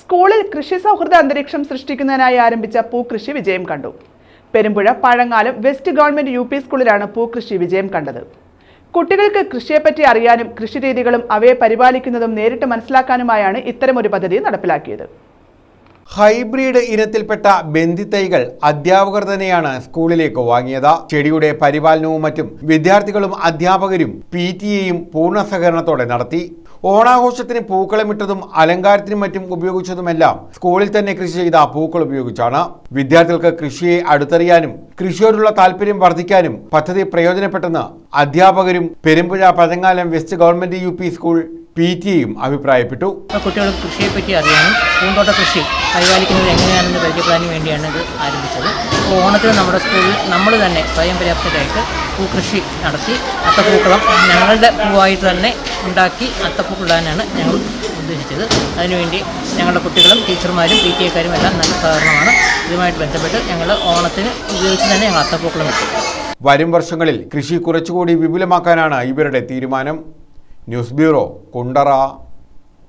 സ്കൂളിൽ കൃഷി സൗഹൃദ അന്തരീക്ഷം സൃഷ്ടിക്കുന്നതിനായി ആരംഭിച്ച പൂക്കൃഷി വിജയം കണ്ടു. Perumpuzha Pazhangalam west government U സ്കൂളിലാണ് പൂക്കൃഷി വിജയം കണ്ടത്. കുട്ടികൾക്ക് കൃഷിയെപ്പറ്റി അറിയാനും കൃഷിരീതികളും അവയെ പരിപാലിക്കുന്നതും നേരിട്ട് മനസ്സിലാക്കാനുമായാണ് ഇത്തരമൊരു പദ്ധതി നടപ്പിലാക്കിയത്. ഹൈബ്രിഡ് ഇനത്തിൽപ്പെട്ട ബന്ധിത്തൈകൾ അധ്യാപകർ തന്നെയാണ് സ്കൂളിലേക്ക് വാങ്ങിയത്. ചെടിയുടെ പരിപാലനവും മറ്റും വിദ്യാർത്ഥികളും അധ്യാപകരും പി ടി എയും പൂർണ സഹകരണത്തോടെ നടത്തി. ഓണാഘോഷത്തിന് പൂക്കളമിട്ടതും അലങ്കാരത്തിനും മറ്റും ഉപയോഗിച്ചതുമെല്ലാം സ്കൂളിൽ തന്നെ കൃഷി ചെയ്ത പൂക്കൾ ഉപയോഗിച്ചാണ്. വിദ്യാർത്ഥികൾക്ക് കൃഷിയെ അടുത്തറിയാനും കൃഷിയോടുള്ള താല്പര്യം വർദ്ധിക്കാനും പദ്ധതി പ്രയോജനപ്പെട്ടെന്ന് അധ്യാപകരും Perumpuzha Pazhangalam west government U school P ടിയും അഭിപ്രായപ്പെട്ടു. കുട്ടികൾക്ക് കൃഷിയെ പറ്റി അറിയാനും പൂന്തോട്ട കൃഷി പരിപാലിക്കുന്നത് എങ്ങനെയാണെന്ന് പരിചയപ്പെടാനും വേണ്ടിയാണ് ഇത് ആരംഭിച്ചത്. ഓണത്തിന് നമ്മുടെ സ്കൂളിൽ നമ്മൾ തന്നെ സ്വയം പര്യാപ്തരായിട്ട് പൂക്കൃഷി നടത്തി. അത്തപ്പൂക്കളം ഞങ്ങളുടെ പൂവായിട്ട് തന്നെ ഉണ്ടാക്കി അത്തപ്പൂക്കിടാനാണ് ഞങ്ങൾ ഉദ്ദേശിച്ചത്. അതിനുവേണ്ടി ഞങ്ങളുടെ കുട്ടികളും ടീച്ചർമാരും പി ടി എക്കാരും എല്ലാം നല്ല സഹകരണമാണ്. ഇതുമായിട്ട് ബന്ധപ്പെട്ട് ഞങ്ങൾ ഓണത്തിന് ഉപയോഗിച്ച് തന്നെ ഞങ്ങൾ അത്തപ്പൂക്കളം ഇട്ടു വരും വർഷങ്ങളിൽ കൃഷി കുറച്ചുകൂടി വിപുലമാക്കാനാണ് ഇവരുടെ തീരുമാനം. News bureau Kundara.